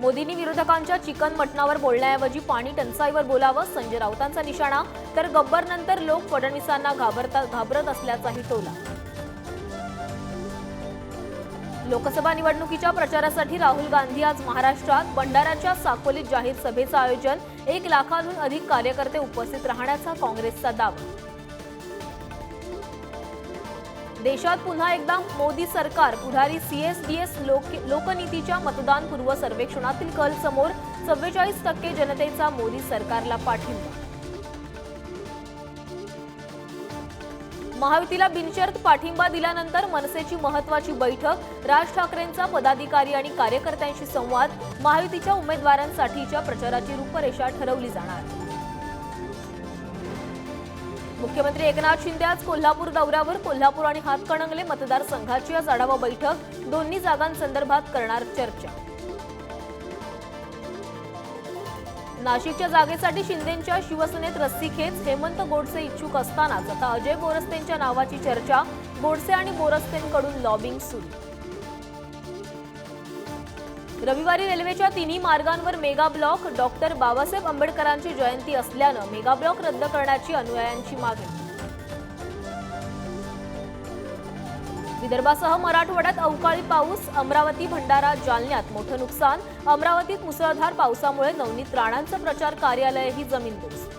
मोदींनी विरोधकांच्या चिकन मटणावर बोलण्याऐवजी पाणी टंचाईवर बोलावं संजय राऊतांचा निशाणा तर गब्बरनंतर लोक फडणवीसांना घाबरता घाबरत असल्याचाही टोला. लोकसभा निवडणुकीच्या प्रचारासाठी राहुल गांधी आज महाराष्ट्रात भंडाऱ्याच्या साकोलीत जाहीर सभेचं आयोजन एक लाखांहून अधिक कार्यकर्ते उपस्थित राहण्याचा काँग्रेसचा दावा. देशात पुन्हा एकदा मोदी सरकार पुढारी सीएसडीएस लोक लोकनीतीच्या मतदानपूर्व सर्वेक्षणातील कल समोर चव्वेचाळीस टक्के जनतेचा मोदी सरकारला पाठिंबा. महायुतीला बिनशर्त पाठिंबा दिल्यानंतर मनसेची महत्वाची बैठक राज ठाकरेंचा पदाधिकारी आणि कार्यकर्त्यांशी संवाद महायुतीच्या उमेदवारांसाठीच्या प्रचाराची रूपरेषा ठरवली जाणार. मुख्यमंत्री एकनाथ शिंदे आज कोल्हापूर दौऱ्यावर. कोल्हापूर आणि हातकणंगले मतदारसंघाची आज आढावा बैठक. दोन्ही जागांसंदर्भात करणार चर्चा. नाशिकच्या जागेसाठी शिंदेंच्या शिवसेनेत रस्सीखेच हेमंत गोडसे इच्छुक असतानाच आता अजय बोरस्तेंच्या नावाची चर्चा. गोडसे आणि बोरस्तेंकडून लॉबिंग सुरू. रविवारी रेल्वेच्या तिन्ही मार्गांवर मेगा ब्लॉक डॉक्टर बाबासाहेब आंबेडकरांची जयंती असल्यानं मेगा ब्लॉक रद्द करण्याची अनुयायांची मागणी. विदर्भासह मराठवाड्यात अवकाळी पाऊस अमरावती भंडारा जालन्यात मोठं नुकसान अमरावतीत मुसळधार पावसामुळे नवनीत राणांचं प्रचार कार्यालयही जमीनदोस्त